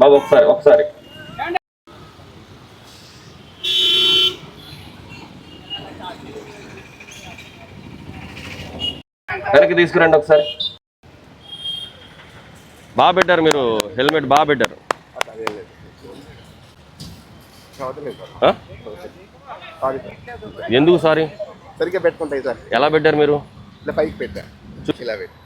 బాబు ఒకసారి ఒకసారి. వెనక్కి తీసుకురండి ఒకసారి. బాగా పెట్టారు మీరు హెల్మెట్ బాగా పెట్టారు? ఎందుకు సారీ? సరిగ్గా పెట్టుకుంటాయి సార్. ఎలా పెట్టారు మీరు? ఇలా పైకి పెట్టా. ఇలా పెట్టి.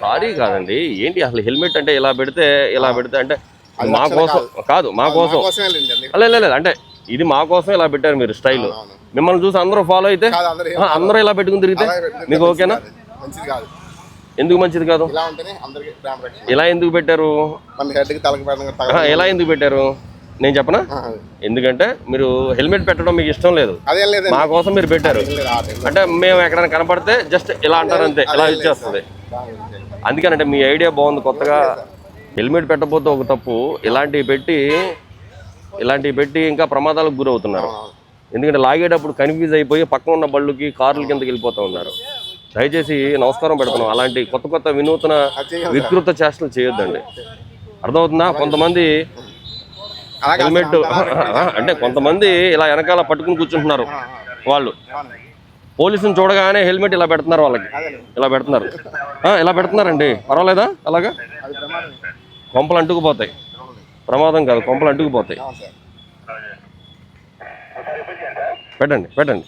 సారీ కాదండి. ఏంటి అసలు హెల్మెట్ అంటే ఇలా పెడితే ఇలా పెడితే అంటే మా కోసం కాదు. మా కోసం. లేదు అంటే ఇది మా కోసం ఇలా పెట్టారు మీరు స్టైల్. మిమ్మల్ని చూసి అందరూ ఫాలో అయితే అందరూ ఇలా పెట్టుకుని తిరిగితే మీకు ఓకేనా? ఎందుకు మంచిది కాదు? ఇలా ఇలా ఎందుకు పెట్టారు? ఎలా ఎందుకు పెట్టారు? నేను చెప్పనా? ఎందుకంటే మీరు హెల్మెట్ పెట్టడం మీకు ఇష్టం లేదు. మా కోసం మీరు పెట్టారు. అంటే మేము ఎక్కడైనా కనపడితే జస్ట్ ఇలా అంటారు అంతే ఇలా ఇచ్చేస్తుంది. అందుకనంటే మీ ఐడియా బాగుంది కొత్తగా. హెల్మెట్ పెట్టకపోతే ఒక తప్పు. ఇలాంటివి పెట్టి ఇలాంటివి పెట్టి ఇంకా ప్రమాదాలకు గురవుతున్నారు. ఎందుకంటే లాగేటప్పుడు కన్ఫ్యూజ్ అయిపోయి పక్కన ఉన్న బళ్ళుకి కార్ల కిందకి వెళ్ళిపోతూ ఉన్నారు. దయచేసి నమస్కారం పెడుతున్నాం అలాంటి కొత్త కొత్త వినూతన. వికృత చేష్టలు చేయొద్దండి. అర్థమవుతుందా? కొంతమంది హెల్మెట్ అంటే కొంతమంది ఇలా వెనకాల పట్టుకుని కూర్చుంటున్నారు వాళ్ళు. పోలీసుని చూడగానే హెల్మెట్ ఇలా పెడుతున్నారు వాళ్ళకి. ఇలా పెడుతున్నారు. ఇలా పెడుతున్నారండి. పర్వాలేదా? అలాగా? కొంపలు అంటుకుపోతాయి. ప్రమాదం కాదు కొంపలు అంటుకుపోతాయి. పెట్టండి పెట్టండి.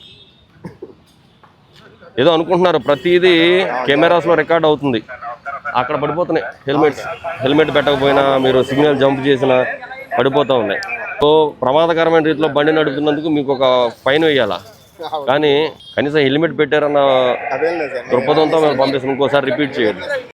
ఏదో అనుకుంటున్నారు ప్రతిదీ కెమెరాస్లో రికార్డ్ అవుతుంది. అక్కడ పడిపోతున్నాయి హెల్మెట్స్. హెల్మెట్ పెట్టకపోయినా మీరు సిగ్నల్ జంప్ చేసినా పడిపోతూ ఉన్నాయి. సో ప్రమాదకరమైన రీతిలో బండి నడుపుతున్నందుకు మీకు ఒక ఫైన్ వేయాలా? కానీ కనీసం హెల్మెట్ పెట్టారన్న దృక్పథంతో మేము పంపిస్తాం. ఇంకోసారి రిపీట్ చేయండి.